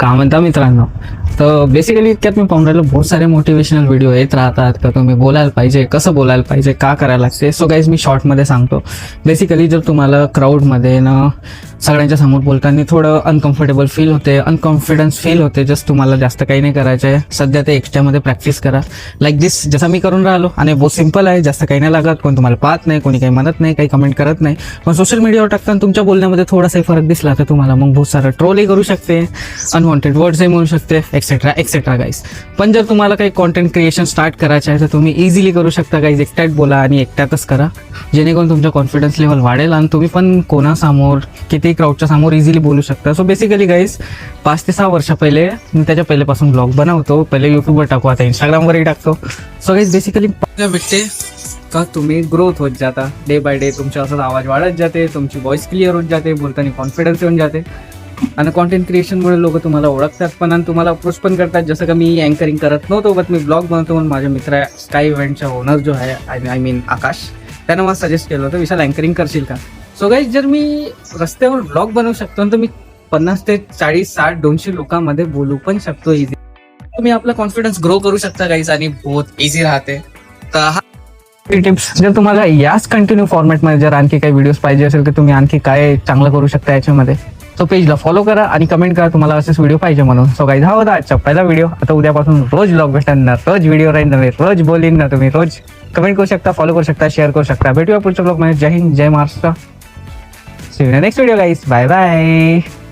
का म्हणता मित्रांनो? तर बेसिकली इतक्यात मी पाहून राहिलो बहुत सारे मोटिवेशनल व्हिडिओ येत राहतात का तुम्ही बोलायला पाहिजे कसं बोलायला पाहिजे का करायला लागते? सो गाईज मी शॉर्टमध्ये सांगतो. बेसिकली जर तुम्हाला क्राऊडमध्ये ना सगळ्यांच्या समोर बोलताना थोडं अनकम्फर्टेबल फील होते. अनकॉन्फिडन्स फील होते. जस्ट तुम्हाला जास्त काही नाही करायचं आहे सध्या ते एक्स्ट्रामध्ये प्रॅक्टिस करा. लाईक दिस जसं मी करून राहिलो आणि बहुत सिंपल आहे. जास्त काही नाही लागत. कोण तुम्हाला पाहत नाही कोणी काही म्हणत नाही काही कमेंट करत नाही. पण सोशल मीडियावर टाकताना तुमच्या बोलण्यामध्ये थोडासा फरक दिसला तर तुम्हाला मग बहुत सारं ट्रोलही करू शकते. अनवॉन्टेड वर्ड्सही म्हणू शकते एक्सेट्रा एक्सेट्रा गाईस पण जर तुम्हाला काही कॉन्टेंट क्रिएशन स्टार्ट करायचं आहे तर तुम्ही इझिली करू शकता गाईज एकट्यात बोला आणि एकट्यातच करा. जेणेकरून तुमचा कॉन्फिडन्स लेवल वाढेल. आणि तुम्ही पण कोणासमोर किती क्राऊडच्या समोर इझिली बोलू शकता. सो बेसिकली गाईज पाच ते सहा वर्षा पहिले मी त्याच्या पहिलेपासून ब्लॉग बनवतो. पहिले युट्यूबवर टाकू आता इंस्टाग्रामवरही टाकतो. सो गाईज बेसिकली भेटते का तुम्ही ग्रोथ होत जाता. डे बाय डे तुमचा असं आवाज वाढत जाते तुमची व्हॉइस क्लिअर होत जाते बोलताना कॉन्फिडन्स येऊन जाते. आणि कॉन्टेंट क्रिएशनमुळे लोक तुम्हाला ओळखतात पण आणि तुम्हाला अप्रोच पण करतात. जसं का मी अँकरिंग करत नव्हतो बट मी ब्लॉग बनवतो म्हणून माझ्या मित्र स्काय इव्हेंटचा ओनर जो आहे आय आय मीन आकाश त्यानं मला सजेस्ट केलं होतं विशाल अँकरिंग करशील का? सो गाईज जर मी रस्त्यावर ब्लॉग बनवू शकतो तर मी पन्नास ते चाळीस साठ दोनशे लोकांमध्ये बोलू पण शकतो इझी तुम्ही आपला कॉन्फिडन्स ग्रो करू शकता गाईज आणि बहुत इझी राहते. तर हा टिप्स जर तुम्हाला याच कंटिन्यू फॉर्मॅटमध्ये जर आणखी काही व्हिडिओज पाहिजे असेल तर तुम्ही आणखी काय चांगलं करू शकता याच्यामध्ये तो पेजला फॉलो करा आणि कमेंट करा तुम्हाला असेच व्हिडिओ पाहिजे म्हणून. सो काही हा होता आजचा पहिला व्हिडिओ आता उद्यापासून रोज ब्लॉग भेटणार रोज व्हिडिओ राहील नव्हे रोज बोलीन ना तुम्ही. रोज कमेंट करू शकता फॉलो करू शकता शेअर करू शकता. भेटूया पुढच्या ब्लॉगमध्ये. जय हिंद जय Maharashtra. See you in the next video guys. Bye bye.